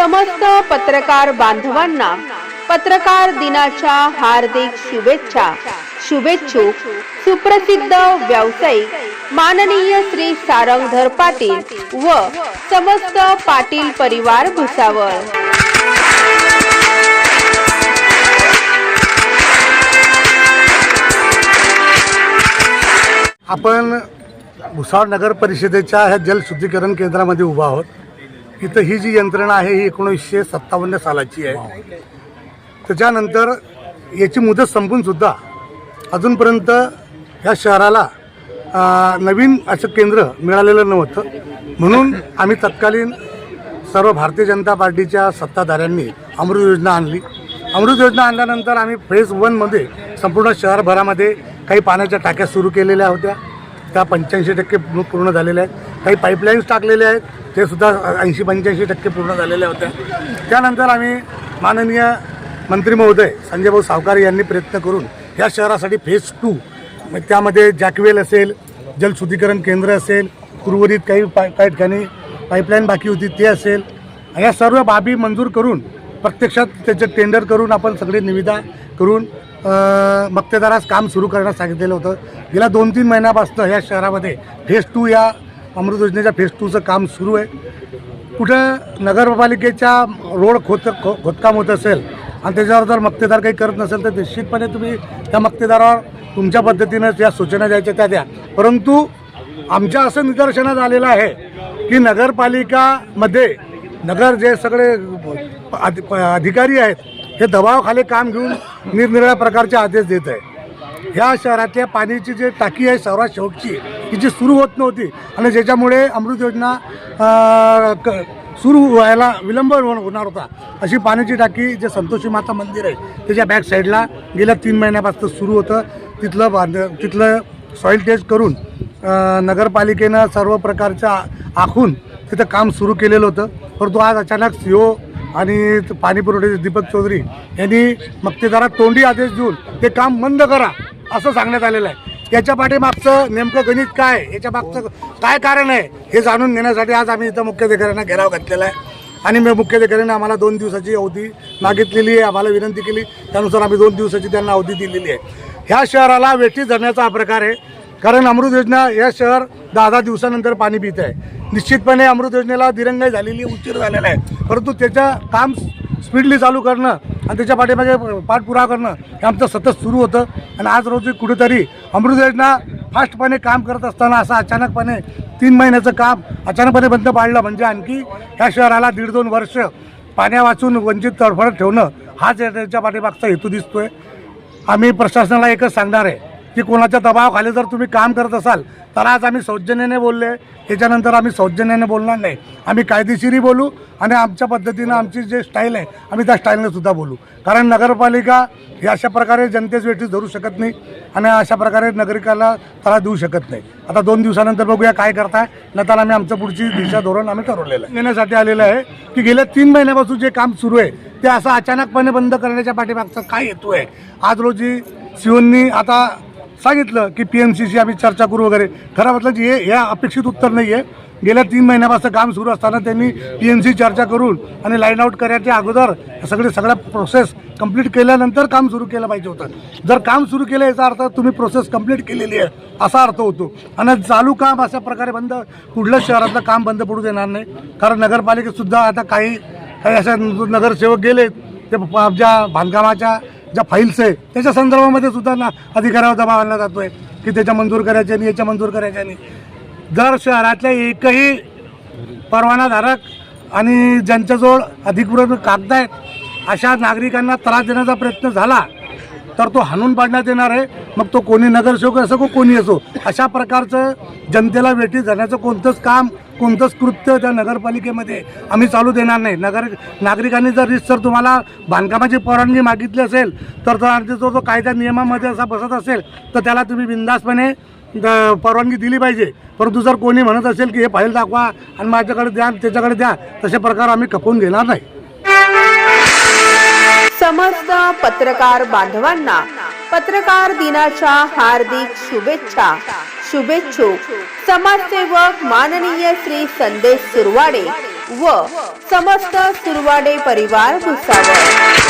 समस्त पत्रकार बांधवांना पत्रकार दिनाच्या हार्दिक शुभेच्छा. शुभेच्छुक सुप्रसिद्ध व्यावसायिक माननीय श्री सारंगधर पाटील व समस्त पाटील परिवार भुसावळ. आपण भुसावळ नगर परिषदेच्या ह्या जलशुद्धीकरण केंद्रामध्ये उभा आहोत. इथं ही जी यंत्रणा आहे ही एकोणीसशे सत्तावन्न सालाची आहे. त्याच्यानंतर याची मुदत संपून सुद्धा अजूनपर्यंत ह्या शहराला नवीन असं केंद्र मिळालेलं नव्हतं. म्हणून आम्ही तत्कालीन सर्व भारतीय जनता पार्टीच्या सत्ताधाऱ्यांनी अमृत योजना आणली. अमृत योजना आणल्यानंतर आम्ही फेज वनमध्ये संपूर्ण शहरभरामध्ये काही पाण्याच्या टाक्या सुरू केलेल्या होत्या. त्या पंच्याऐंशी टक्के पूर्ण- झालेल्या आहेत. काही पाईपलाईन्स टाकलेले आहेत. ते सुद्धा ऐंशी पंच्याऐंशी टक्के पूर्ण झालेल्या होत्या. त्यानंतर आम्ही माननीय मंत्री महोदय संजय भाऊ सावकार यांनी प्रयत्न करून या शहरासाठी फेज टू मग त्यामध्ये जॅकवेल असेल जलशुद्धीकरण केंद्र असेल उर्वरित काही पा काही ठिकाणी पाईपलाईन बाकी होती ते असेल. या सर्व बाबी मंजूर करून प्रत्यक्षात त्याचे टेंडर करून आपण सगळी निविदा करून मक्तेदारास काम सुरू करण्यास सांगितलेलं होतं. गेल्या दोन तीन महिन्यापासून या शहरामध्ये फेज टू या अमृत योजनेच्या फेज टूचं काम सुरू आहे. कुठं नगरपालिकेच्या रोड खोत खो खोदकाम होत असेल आणि त्याच्यावर जर मक्तेदार काही करत नसेल तर निश्चितपणे तुम्ही त्या मक्तेदारावर तुमच्या पद्धतीनं ज्या सूचना द्यायच्या त्या द्या. परंतु आमच्या असं निदर्शनात आलेलं आहे की नगरपालिकामध्ये नगर जे सगळे प- अधिकारी आहेत हे दबावाखाली काम घेऊन निरनिराळ्या प्रकारचे आदेश देत आहे ह्या शहरातल्या पाण्याची जी टाकी आहे सर्वात शेवटची ती जी सुरू होत नव्हती आणि ज्याच्यामुळे अमृत योजना क सुरू व्हायला विलंब हो- होणार होता अशी पाण्याची टाकी जे संतोषी माता मंदिर आहे त्याच्या बॅक साईडला गेल्या तीन महिन्यापासून सुरू होतं. तिथलं बांध तिथलं सॉईल टेस्ट करून नगरपालिकेनं सर्व प्रकारच्या आखून तिथं काम सुरू केलेलं होतं. परंतु आज अचानक सी ओ आणि पाणी पुरवठ्याचे दीपक चौधरी यांनी मक्तेदारात तोंडी आदेश देऊन ते काम बंद करा असं सांगण्यात आलेलं आहे. याच्या पाठीमागचं नेमकं गणित काय याच्या मागचं काय कारण आहे? हे जाणून घेण्यासाठी आज आम्ही इथं मुख्याधिकाऱ्यांना घेराव घातलेला आहे. आणि मी मुख्याधिकाऱ्यांनी आम्हाला दोन दिवसाची अवधी मागितलेली आहे. आम्हाला विनंती केली. त्यानुसार आम्ही दोन दिवसाची त्यांना अवधी दिलेली आहे. ह्या शहराला वेठी धरण्याचा हा प्रकार आहे. कारण अमृत योजना या शहर दहा दहा दिवसानंतर पाणी पित आहे. निश्चितपणे अमृत योजनेला दिरंगाई झालेली उशीर झालेला आहे. परंतु त्याचं काम स्पीडली चालू करणं आणि त्याच्या पाठीमागे पाठपुरावा करणं हे आमचं सतत सुरू होतं. आणि आज रोजी कुठेतरी अमृत योजना फास्टपणे काम करत असताना असं अचानकपणे तीन महिन्याचं काम अचानकपणे बंद पाडलं. म्हणजे आणखी ह्या शहराला दीड दोन वर्ष पाण्या वाचून वंचित तडफडत ठेवणं हाच त्याच्या पाठीमागचा हेतू दिसतोय. आम्ही प्रशासनाला एकच सांगणार आहे की कोणाच्या दबावाखाली जर तुम्ही काम करत असाल तर आज आम्ही सौजन्याने बोलले. त्याच्यानंतर आम्ही सौजन्याने बोलणार नाही. आम्ही कायदेशीरही बोलू आणि आमच्या पद्धतीनं आमची जे स्टाईल आहे आम्ही त्या स्टाईलने सुद्धा बोलू. कारण नगरपालिका ही अशा प्रकारे जनतेच वेठी धरू शकत नाही आणि अशा प्रकारे नागरिकाला त्रास देऊ शकत नाही. आता दोन दिवसानंतर बघूया काय करताय. नंतर आम्ही आमचं पुढची दिशा धोरण आम्ही ठरवलेलं आहे. घेण्यासाठी आलेलं आहे की गेल्या तीन महिन्यापासून जे काम सुरू आहे ते असं अचानकपणे बंद करण्याच्या पाठीमागचा काय हेतू आहे? आज रोजी सिओननी आता सांगितलं की पी एम सीशी आम्ही चर्चा करू वगैरे. खरं म्हटलं की हे या अपेक्षित उत्तर नाही आहे गेल्या तीन महिन्यापासून काम सुरू असताना त्यांनी पी एम सी चर्चा करून आणि लाईन आऊट करायच्या अगोदर सगळे सगळ्या प्रोसेस कंप्लीट केल्यानंतर काम सुरू केलं पाहिजे होतं. जर काम सुरू केलं याचा अर्थ तुम्ही प्रोसेस कंप्लीट केलेली आहे असा अर्थ होतो. आणि चालू काम अशा प्रकारे बंद कुठल्याच शहरातलं काम बंद पडू देणार नाही. कारण नगरपालिकेतसुद्धा आता काही काही अशा नगरसेवक गेलेत ते ज्या बांधकामाच्या ज्या फाईल्स आहे त्याच्या संदर्भामध्ये सुद्धा ना अधिकाऱ्यावर दबाव आणला जातोय की त्याच्या मंजूर करायच्या नाही याच्या मंजूर करायच्या नाही. जर शहरातल्या एकही परवानाधारक आणि ज्यांच्याजवळ अधिकृत कागद आहेत अशा नागरिकांना त्रास देण्याचा प्रयत्न झाला तर तो हाणून पाडण्यात येणार आहे. मग तो कोणी नगरसेवक असो को कोणी असो अशा प्रकारचं जनतेला वेठी जाण्याचं कोणतंच काम कोणतंच कृत्य त्या नगरपालिकेमध्ये आम्ही चालू देणार नाही. नगर नागरिकांनी जर जर तुम्हाला बांधकामाची परवानगी मागितली असेल तर तो जो जो कायदा नियमामध्ये असा बसत असेल तर त्याला तुम्ही बिंदासपणे परवानगी दिली पाहिजे. परंतु जर कोणी म्हणत असेल की हे फाईल दाखवा आणि माझ्याकडे द्या त्याच्याकडे द्या तसे प्रकार आम्ही खपवून घेणार नाही. समस्त पत्रकार बांधवांना पत्रकार दिनाच्या हार्दिक शुभेच्छा. शुभेच्छुक समाजसेवक माननीय श्री संदेश सुरवाडे व समस्त सुरवाडे परिवार भुसावळ.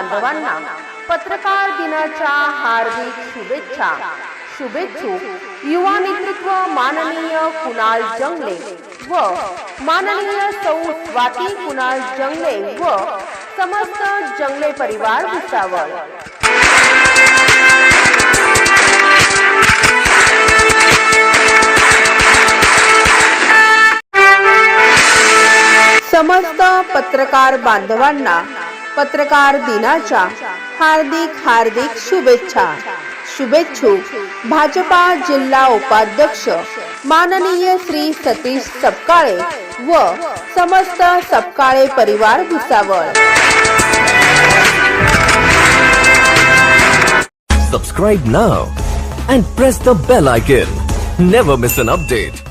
बांधवांना पत्रकार दिनाच्या हार्दिक शुभेच्छा. शुभेच्छुक युवा नेतृत्व माननीय कुणाल जंगले व माननीय सौ स्वाती कुणाल जंगले व समस्त जंगले परिवार भुसावळ. समस्त पत्रकार बांधवांना पत्रकार दिनाच्या हार्दिक हार्दिक शुभेच्छा. शुभेच्छुक भाजपा जिल्हा उपाध्यक्ष माननीय श्री सतीश सपकाळे व समस्त सपकाळे परिवार Bhusawal. Subscribe now and press the bell icon never miss an update